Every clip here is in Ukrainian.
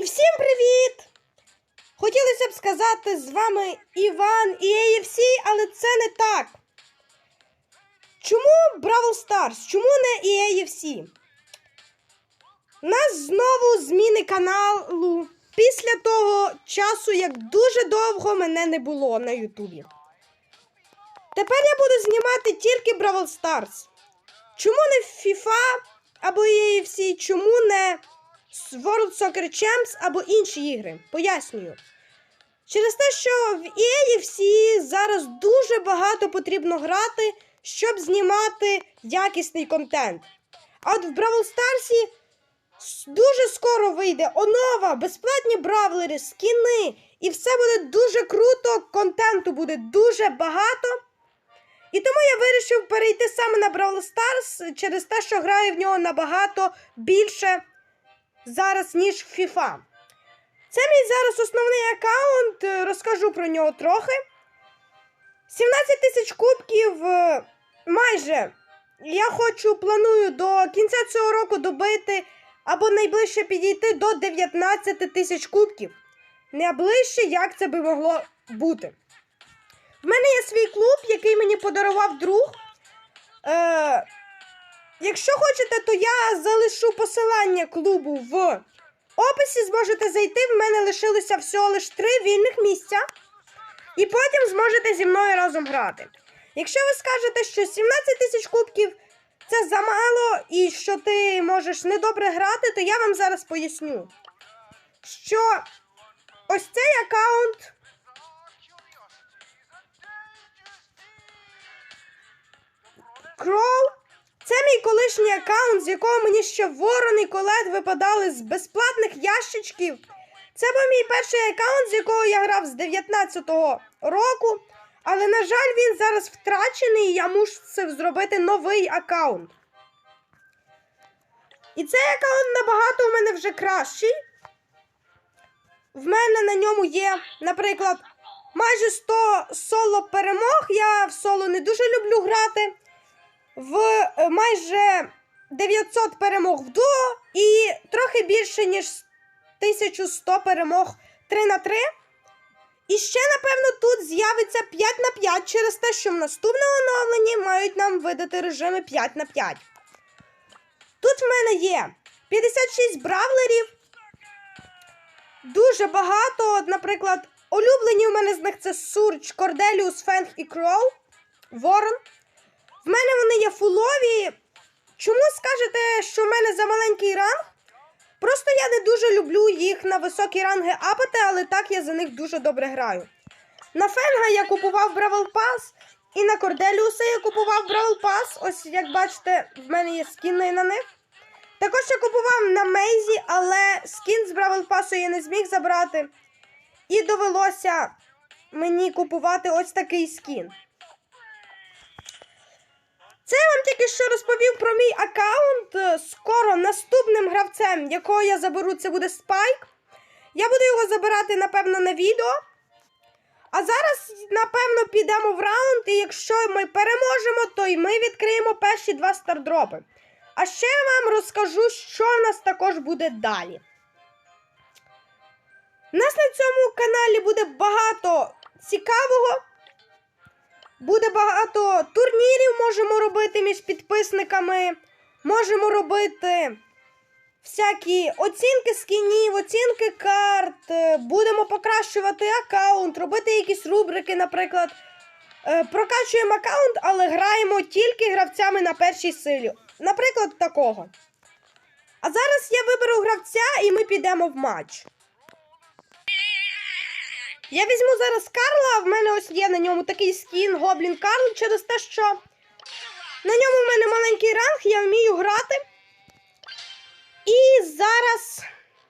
І всім привіт! Хотілося б сказати з вами Іван і AFC, але це не так. Чому Бравл Старс? Чому не EAFC? У нас знову зміни каналу після того часу, як дуже довго мене не було на Ютубі. Тепер я буду знімати тільки Бравл Старс. Чому не FIFA або EAFC? Чому не World Soccer Champs або інші ігри? Пояснюю. Через те, що в EAFC зараз дуже багато потрібно грати, щоб знімати якісний контент. А от в Бравл Старсі дуже скоро вийде онова, безплатні бравлери, скіни. І все буде дуже круто, контенту буде дуже багато. І тому я вирішив перейти саме на Бравл Старс через те, що граю в нього набагато більше зараз, ніж FIFA. Це мій зараз основний аккаунт, е, розкажу про нього трохи. 17 тисяч кубків е, майже. Я хочу, планую до кінця цього року добити або найближче підійти до 19 тисяч кубків. Не ближче, як це би могло бути. В мене є свій клуб, який мені подарував друг. Якщо хочете, то я залишу посилання клубу в описі. Зможете зайти. В мене лишилося всього лише три вільних місця. І потім зможете зі мною разом грати. Якщо ви скажете, що 17 тисяч кубків це замало і що ти можеш недобре грати, то я вам зараз поясню, що ось цей аккаунт Кроу це мій колишній аккаунт, з якого мені ще ворон і колет випадали з безплатних ящичків. Це був мій перший аккаунт, з якого я грав з 19-го року. Але, на жаль, він зараз втрачений, і я мушу зробити новий аккаунт. І цей аккаунт набагато у мене вже кращий. В мене на ньому є, наприклад, майже 100 соло перемог. Я в соло не дуже люблю грати. В е, майже 900 перемог в дуо і трохи більше, ніж 1100 перемог 3 на 3. І ще, напевно, тут з'явиться 5 на 5 через те, що в наступному оновленні мають нам видати режими 5 на 5. Тут в мене є 56 бравлерів. Дуже багато. От, наприклад, улюблені у мене з них це Сурч, Корделіус, Фенг і Кроу. Ворон. В мене вони є фулові. Чому скажете, що в мене за маленький ранг? Просто я не дуже люблю їх на високі ранги апати, але так я за них дуже добре граю. На Фенга я купував Бравл Пас, і на Корделіуса я купував Бравл Пас. Ось як бачите, в мене є скіни на них. Також я купував на Мейзі, але скін з Бравл Пасу я не зміг забрати. І довелося мені купувати ось такий скін. Це я вам тільки що розповів про мій аккаунт. Е, Скоро наступним гравцем, якого я заберу, це буде Спайк. Я буду його забирати, напевно, на відео. А зараз, напевно, підемо в раунд, і якщо ми переможемо, то й ми відкриємо перші два стардропи. А ще я вам розкажу, що в нас також буде далі. У нас на цьому каналі буде багато цікавого. Буде багато турнірів можемо робити між підписниками. Можемо робити всякі оцінки скінів, оцінки карт. е, Будемо покращувати аккаунт, робити якісь рубрики, наприклад. Е, Прокачуємо аккаунт, але граємо тільки гравцями на першій силі. Наприклад, такого. А зараз я виберу гравця і ми підемо в матч. Я візьму зараз Карла, в мене ось є на ньому такий скін Гоблін Карл через те, що на ньому в мене маленький ранг, я вмію грати. І зараз,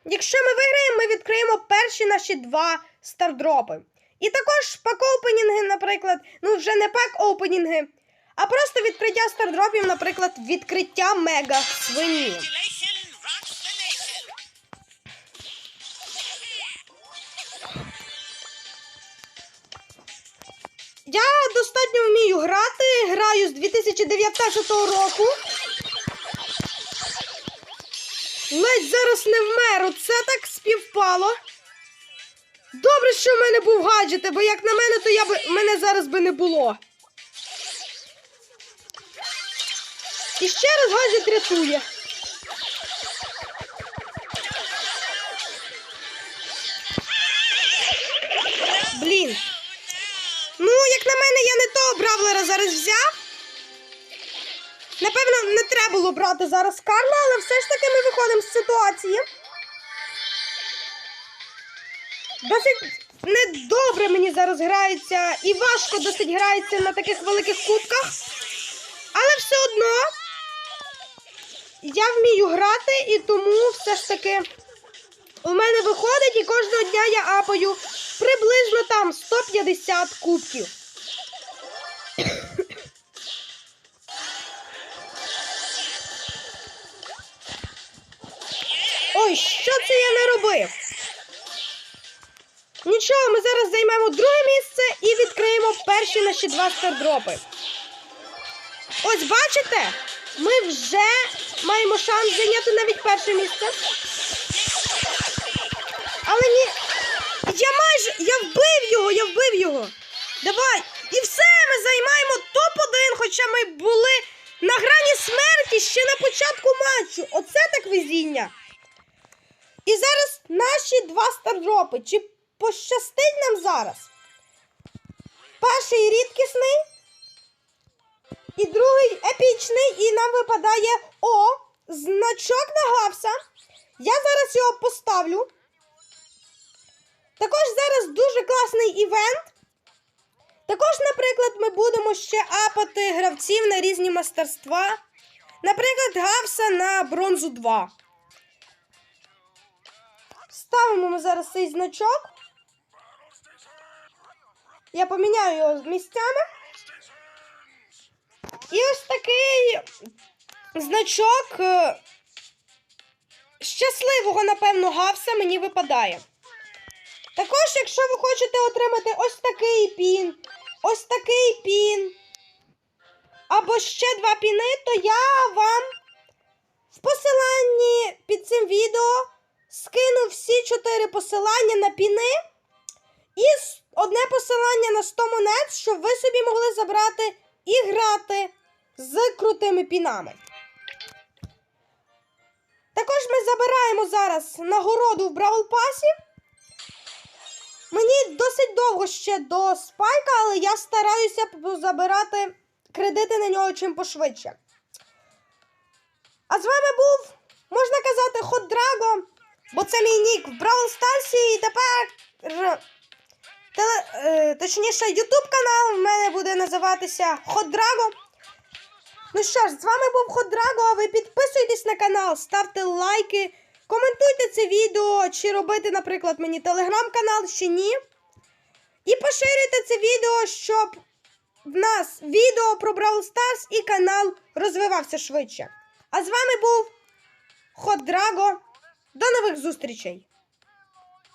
якщо ми виграємо, ми відкриємо перші наші два стардропи. І також пак-опенінги, наприклад, ну вже не пак-опенінги, а просто відкриття стардропів, наприклад, відкриття мега свині. Я достатньо вмію грати, граю з 2019 року. Ледь зараз не вмер. Оце так співпало. Добре, що в мене був гаджет, бо як на мене, то я би мене зараз би не було. І ще раз гаджет рятує. Напевно, не треба було брати зараз Карла, але все ж таки ми виходимо з ситуації. Досить недобре мені зараз грається і важко досить грається на таких великих кубках. Але все одно я вмію грати і тому все ж таки у мене виходить і кожного дня я апаю приблизно там 150 кубків. Ой, що це я не робив? Нічого, ми зараз займемо друге місце і відкриємо перші наші два стардропи. Ось бачите, ми вже маємо шанс зайняти навіть перше місце. Але ні. Я майже. Я вбив його, я вбив його. Давай. І все, ми займаємо топ-1, хоча ми були на грані смерті ще на початку матчу. Оце так везіння. І зараз наші два стардропи. Чи пощастить нам зараз? Перший рідкісний. І другий епічний. І нам випадає О, значок на Гавса. Я зараз його поставлю. Також зараз дуже класний івент. Також, наприклад, ми будемо ще апати гравців на різні мастерства. Наприклад, Гавса на бронзу 2. Ставимо ми зараз цей значок. Я поміняю його місцями. І ось такий значок е, щасливого, напевно, гавса мені випадає. Також, якщо ви хочете отримати ось такий пін, ось такий пін, або ще два піни, то я вам 4 посилання на піни і одне посилання на 100 монет, щоб ви собі могли забрати і грати з крутими пінами. Також ми забираємо зараз нагороду в Бравл Пасі. Мені досить довго ще до спайка, але я стараюся забирати кредити на нього чим пошвидше. А з вами був, можна казати, Хот бо це мій нік в Бравл Старсі, і тепер. Теле, точніше, Ютуб канал в мене буде називатися Хот Драго. Ну що ж, з вами був Хот Драго, а ви підписуйтесь на канал, ставте лайки, коментуйте це відео, чи робити, наприклад, мені телеграм-канал, чи ні. І поширюйте це відео, щоб в нас відео про Brawl Stars і канал розвивався швидше. А з вами був Хот Драго. До нових зустрічей!